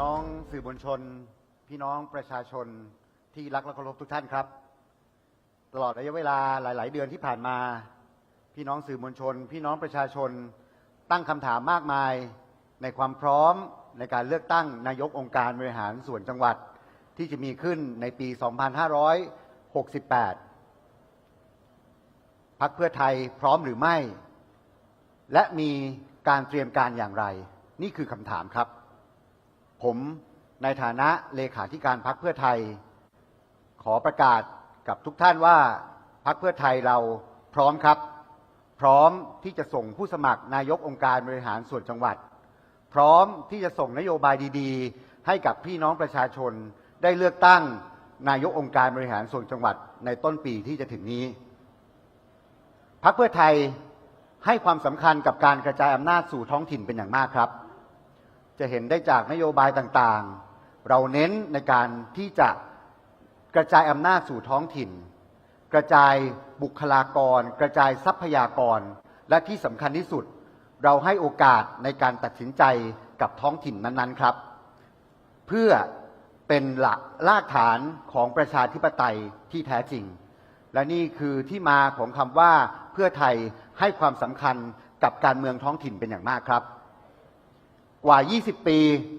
พี่น้องสื่อมวลชน พี่น้องประชาชนที่รักและเคารพทุกท่านครับ ตลอดระยะเวลาหลาย ๆ เดือนที่ผ่านมา พี่น้องสื่อมวลชน พี่น้องประชาชน ตั้งคำถามมากมาย ในความพร้อมในการเลือกตั้งนายกองค์การบริหารส่วนจังหวัด ที่จะมีขึ้นในปี 2568 พักเพื่อไทยพร้อมหรือไม่ และมีการเตรียมการอย่างไร นี่คือคำถามครับ ผมในฐานะเลขาธิการพักเพื่อไทย ขอประกาศกับทุกท่านว่าพักเพื่อไทยเราพร้อมครับ พร้อมที่จะส่งผู้สมัครนายกองค์การบริหารส่วนจังหวัด พร้อมที่จะส่งนโยบายดีๆ ให้กับพี่น้องประชาชนได้เลือกตั้งนายกองค์การบริหารส่วนจังหวัดในต้นปีที่จะถึงนี้พักเพื่อไทยให้ความสำคัญกับการกระจายอำนาจสู่ท้องถิ่นเป็นอย่างมากครับ จะเห็นได้จากนโยบายต่างๆ เราเน้นในการที่จะกระจายอำนาจสู่ท้องถิ่น กระจายบุคลากร กระจายทรัพยากร และที่สำคัญที่สุด เราให้โอกาสในการตัดสินใจกับท้องถิ่นนั้นๆครับ เพื่อเป็นหลักรากฐานของประชาธิปไตยที่แท้จริง และนี่คือที่มาของคำว่าเพื่อไทยให้ความสำคัญกับการเมืองท้องถิ่นเป็นอย่างมากครับ กว่า 20 ปี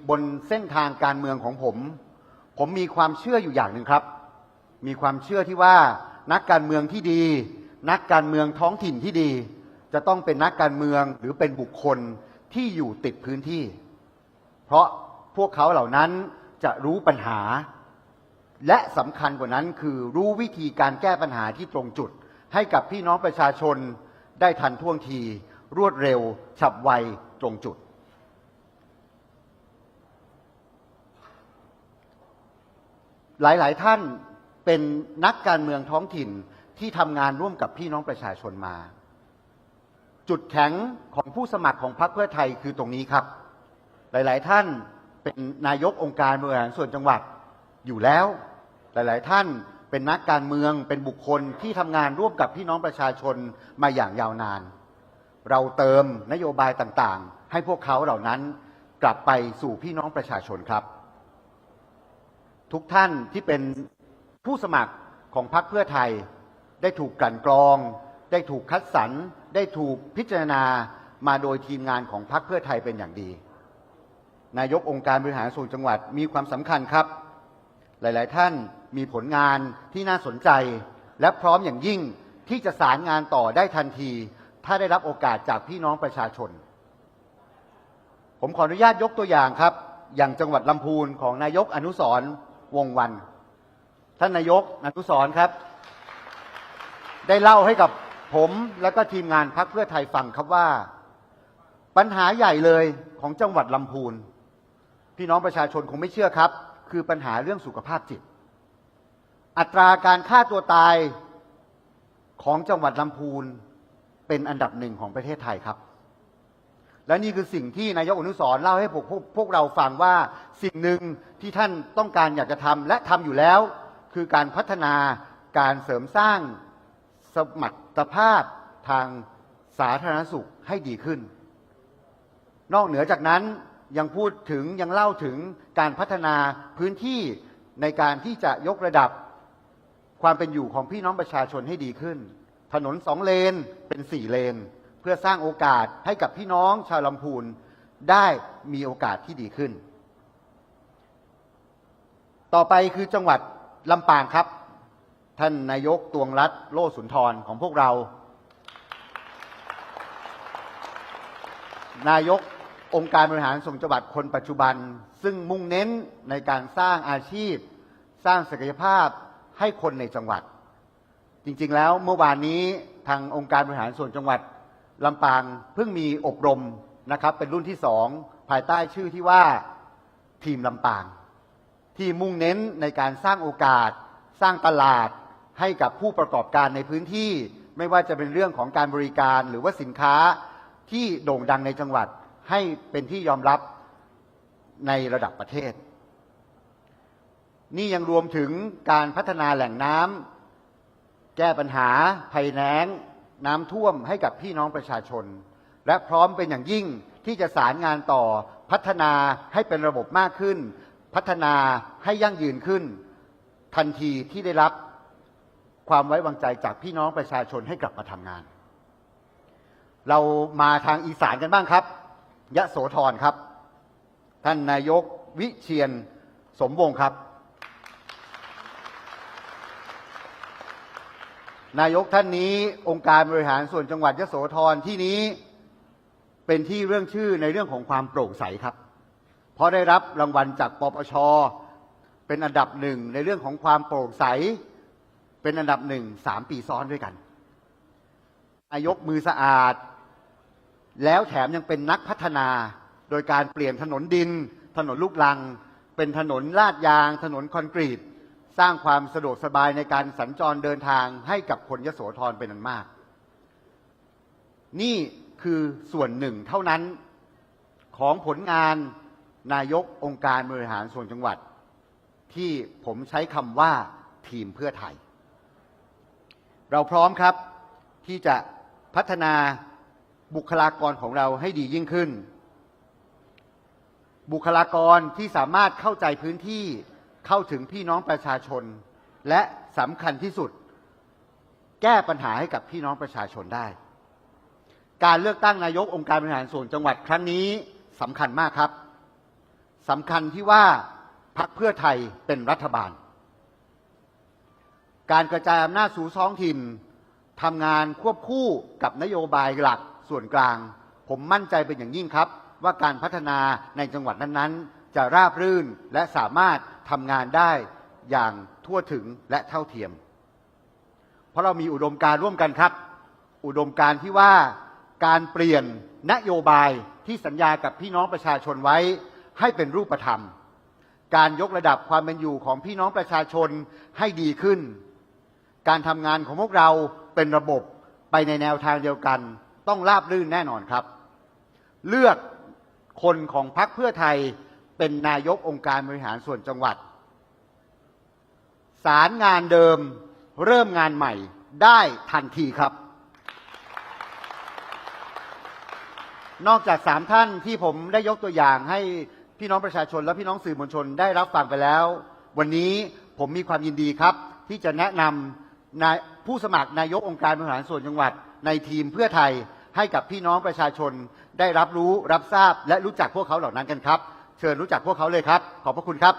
บนเส้นทางการเมืองของผม ผมมีความเชื่ออยู่อย่างหนึ่งครับ มีความเชื่อที่ว่านักการเมืองที่ดี นักการเมืองท้องถิ่นที่ดี จะต้องเป็นนักการเมืองหรือเป็นบุคคลที่อยู่ติดพื้นที่ เพราะพวกเขาเหล่านั้นจะรู้ปัญหา และสำคัญกว่านั้นคือรู้วิธีการแก้ปัญหาที่ตรงจุด ให้กับพี่น้องประชาชนได้ทันท่วงที รวดเร็ว ฉับไวตรงจุด หลายๆ ท่านเป็นนักการเมืองท้องถิ่นที่ทำงานร่วมกับพี่น้องประชาชนมา จุดแข็งของผู้สมัครของพรรคเพื่อไทยคือตรงนี้ครับ หลาย ๆ ท่านเป็นนายกองค์การบริหารส่วนจังหวัดอยู่แล้ว หลาย ๆ ท่านเป็นนักการเมืองเป็นบุคคลที่ทำงานร่วมกับพี่น้องประชาชนมาอย่างยาวนาน เราเติมนโยบายต่างๆ ให้พวกเขาเหล่านั้นกลับไปสู่พี่น้องประชาชนครับ ทุกท่านที่เป็นผู้สมัครของพรรคเพื่อไทย ได้ถูกกลั่นกรอง ได้ถูกคัดสรรได้ถูกพิจารณามาโดยทีมงานของพรรคเพื่อไทยเป็นอย่างดี นายกองค์การบริหารส่วนจังหวัดมีความสำคัญครับ หลาย ๆ ท่านมีผลงานที่น่าสนใจ และพร้อมอย่างยิ่งที่จะสารงานต่อได้ทันที ถ้าได้รับโอกาสจากพี่น้องประชาชน ผมขออนุญาตยกตัวอย่างครับ อย่างจังหวัดลำพูนของนายกอนุสร วงวัน ท่านนายกอนุสรครับ ได้เล่าให้กับผมและก็ทีมงานพักเพื่อไทยฟังครับว่า ปัญหาใหญ่เลยของจังหวัดลำพูน พี่น้องประชาชนคงไม่เชื่อครับ คือปัญหาเรื่องสุขภาพจิต อัตราการฆ่าตัวตายของจังหวัดลำพูนเป็นอันดับหนึ่งของประเทศไทยครับ และนี่คือสิ่งที่นายกอนุสรเล่าให้พวกพวกพวกเราฟังว่าสิ่งหนึ่งที่ท่านต้องการอยากจะทำและทำอยู่แล้ว คือการพัฒนาการเสริมสร้างสมรรถภาพทางสาธารณสุขให้ดีขึ้น นอกเหนือจากนั้นยังพูดถึงยังเล่าถึงการพัฒนาพื้นที่ในการที่จะยกระดับความเป็นอยู่ของพี่น้องประชาชนให้ดีขึ้น ถนนสองเลนเป็นสี่เลน เพื่อสร้างโอกาสให้กับพี่น้องชาวลำพูนได้มีโอกาสที่ดีขึ้น ต่อไปคือจังหวัดลำปางครับ ท่านนายกตวงรัตโลสุนทรของพวกเรา นายกองค์การบริหารส่วนจังหวัดคนปัจจุบัน ซึ่งมุ่งเน้นในการสร้างอาชีพ สร้างศักยภาพให้คนในจังหวัด จริงๆแล้วเมื่อวานนี้ทางองค์การบริหารส่วนจังหวัด ลำปางเพิ่งมีอบรมนะครับเป็นรุ่นที่สองภายใต้ชื่อที่ว่าทีมลำปาง ที่มุ่งเน้นในการสร้างโอกาส สร้างตลาดให้กับผู้ประกอบการในพื้นที่ไม่ว่าจะเป็นเรื่องของการบริการหรือว่าสินค้าที่โด่งดังในจังหวัดให้เป็นที่ยอมรับในระดับประเทศ นี่ยังรวมถึงการพัฒนาแหล่งน้ำแก้ปัญหาภัยแล้ง น้ำท่วมให้กับพี่น้องประชาชน และพร้อมเป็นอย่างยิ่งที่จะสารงานต่อพัฒนาให้เป็นระบบมากขึ้น พัฒนาให้ยั่งยืนขึ้น ทันทีที่ได้รับความไว้วางใจจากพี่น้องประชาชนให้กลับมาทำงาน เรามาทางอีสานกันบ้างครับ ยะโสธรครับ ท่านนายกวิเชียนสมวงศ์ครับ นายกท่านนี้องค์การบริหารส่วนจังหวัดยโสธรที่นี้เป็นที่เรื่องชื่อในเรื่องของความโปร่งใสครับ เพราะได้รับรางวัลจากปปช เป็นอันดับหนึ่งในเรื่องของความโปร่งใส เป็นอันดับหนึ่งสามปีซ้อนด้วยกันนายกมือสะอาด แล้วแถมยังเป็นนักพัฒนา โดยการเปลี่ยนถนนดิน ถนนลูกลัง เป็นถนนลาดยาง ถนนคอนกรีต ร้างความสะดวกสบายในการสัญจรเดินทางให้กับคนยโสธรเป็นอันมาก นี่คือส่วนหนึ่งเท่านั้นของผลงานนายกองค์การบริหารส่วนจังหวัด ที่ผมใช้คำว่าทีมเพื่อไทย เราพร้อมครับที่จะพัฒนาบุคลากรของเราให้ดียิ่งขึ้น บุคลากรที่สามารถเข้าใจพื้นที่ เข้าถึงพี่น้องประชาชน และสำคัญที่สุด แก้ปัญหาให้กับพี่น้องประชาชนได้ การเลือกตั้งนายกองค์การบริหารส่วนจังหวัดครั้งนี้สำคัญมากครับสำคัญที่ว่าพักเพื่อไทยเป็นรัฐบาล การกระจายอำนาจสู่ท้องถิ่นทำงานควบคู่กับนโยบายหลักส่วนกลาง ผมมั่นใจเป็นอย่างยิ่งครับ ว่าการพัฒนาในจังหวัดนั้นๆ จะราบรื่นและสามารถทำงานได้อย่างทั่วถึงและเท่าเทียม เพราะเรามีอุดมการร่วมกันครับ อุดมการที่ว่าการเปลี่ยนนโยบายที่สัญญากับพี่น้องประชาชนไว้ให้เป็นรูปธรรม การยกระดับความเป็นอยู่ของพี่น้องประชาชนให้ดีขึ้น การทำงานของพวกเราเป็นระบบไปในแนวทางเดียวกัน ต้องราบรื่นแน่นอนครับ เลือกคนของพรรคเพื่อไทย เป็นนายกองค์การบริหารส่วนจังหวัด สารงานเดิมเริ่มงานใหม่ได้ทันทีครับ นอกจากสามท่านที่ผมได้ยกตัวอย่างให้พี่น้องประชาชนและพี่น้องสื่อมวลชนได้รับฟังไปแล้ว วันนี้ผมมีความยินดีครับ ที่จะแนะนำนายผู้สมัครนายกองค์การบริหารส่วนจังหวัด ในทีมเพื่อไทยให้กับพี่น้องประชาชนได้รับรู้รับทราบและรู้จักพวกเขาเหล่านั้นกันครับ เชิญรู้จักพวกเขาเลยครับ ขอบพระคุณครับ